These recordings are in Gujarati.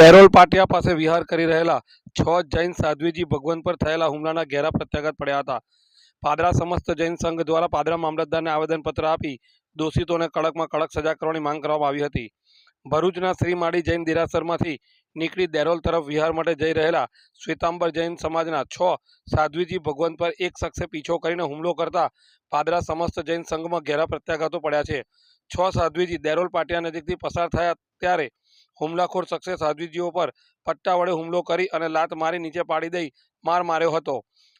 દેરોલ પાટિયા પાસે વિહાર કરી રહેલા છ જૈન સાધ્વીજી ભગવાન પર થયેલા હુમલાના ઘેરા પ્રત્યાઘાત પડ્યા હતા. પાદરા સમસ્ત જૈન સંઘ દ્વારા પાદરા મામલતદારને આવેદનપત્ર આપી દોષિતોને કડકમાં કડક સજા કરવાની માંગ કરવામાં આવી હતી. ભરૂચના શ્રી માળી જૈન દેરાસરમાંથી નીકળી દેરોલ તરફ વિહાર માટે જઈ રહેલા શ્વેતાંબર જૈન સમાજના છ સાધ્વીજી ભગવાન પર એક શખ્સે પીછો કરીને હુમલો કરતા પાદરા સમસ્ત જૈન સંઘમાં ઘેરા પ્રત્યાઘાતો પડ્યા છે. છ સાધ્વીજી દેરોલ પાટિયા નજીકથી પસાર થયા ત્યારે હુમલાખોર શખ્સે સાધ્વીજીઓ પર પટ્ટા વડે હુમલો કરી અને લાત મારી નીચે પાડી દઈ માર માર્યો હતો.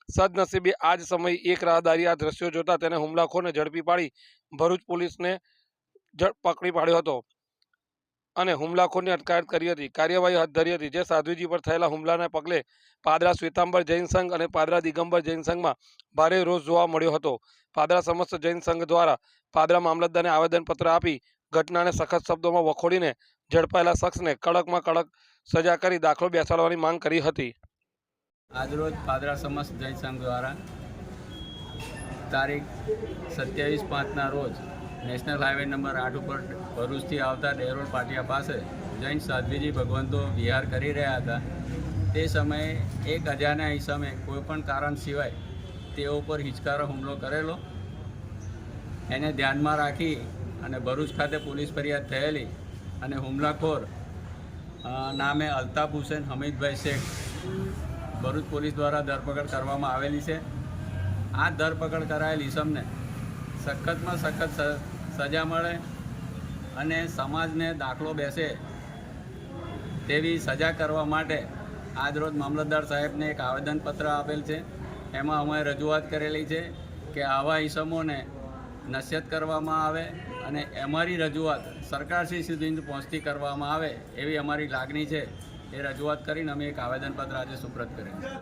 સદનસીબે આ જ સમયે એક રાહદારી આ દ્રશ્યો જોતા તેને હુમલાખોરને ઝડપી પાડી ભરૂચ પોલીસને પકડી પાડ્યો હતો અને હુમલાખોરની અટકાયત કરી હતી. કાર્યવાહી હાથ ધરી હતી, જે સાધ્વીજી પર થયેલા હુમલાના પગલે પાદરા શ્વેતાંબર જૈન સંઘ અને પાદરા દિગંબર જૈન સંઘમાં ભારે રોષ જોવા મળ્યો હતો. પાદરા સમસ્ત જૈન સંઘ દ્વારા પાદરા મામલતદારને આવેદનપત્ર આપી ઘટનાને સખત શબ્દોમાં વખોડીને ઝડપાયેલા શખ્સને કડકમાં કડક સજા કરી દાખલો બેસાડવાની માંગ કરી હતી. આજરોજ પાદરા સમસ્ત જૈન સંઘ દ્વારા તારીખ સત્યાવીસ પાંચના રોજ નેશનલ હાઈવે નંબર આઠ ઉપર ભરૂચથી આવતા ડેરોડ પાટિયા પાસે જૈન સાધ્વીજી ભગવંતો વિહાર કરી રહ્યા હતા. તે સમયે એક અજાણ્યા ઈસમે કોઈપણ કારણ સિવાય તેઓ પર હિચકારો હુમલો કરેલો. એને ધ્યાનમાં રાખી અને ભરૂચ ખાતે પોલીસ ફરિયાદ થયેલી અને હુમલાખોર નામે અલ્તાફ હુસેન હમીદભાઈ શેખ ભરૂચ પોલીસ દ્વારા ધરપકડ કરવામાં આવેલી છે. આ ધરપકડ કરાયેલ ઈસમને સખતમાં સખત સજા મળે અને સમાજને દાખલો બેસે તેવી સજા કરવા માટે આજરોજ મામલતદાર સાહેબને એક આવેદનપત્ર આપેલ છે. એમાં અમે રજૂઆત કરેલી છે કે આવા ઈસમોને નશ્યત કરવામાં આવે અને અમારી રજૂઆત સરકારશ્રી સુધી પહોંચતી કરવામાં આવે એવી અમારી લાગણી છે એ રજૂઆત કરીને અમે એક આવેદનપત્ર આજે સુપ્રત કરેલ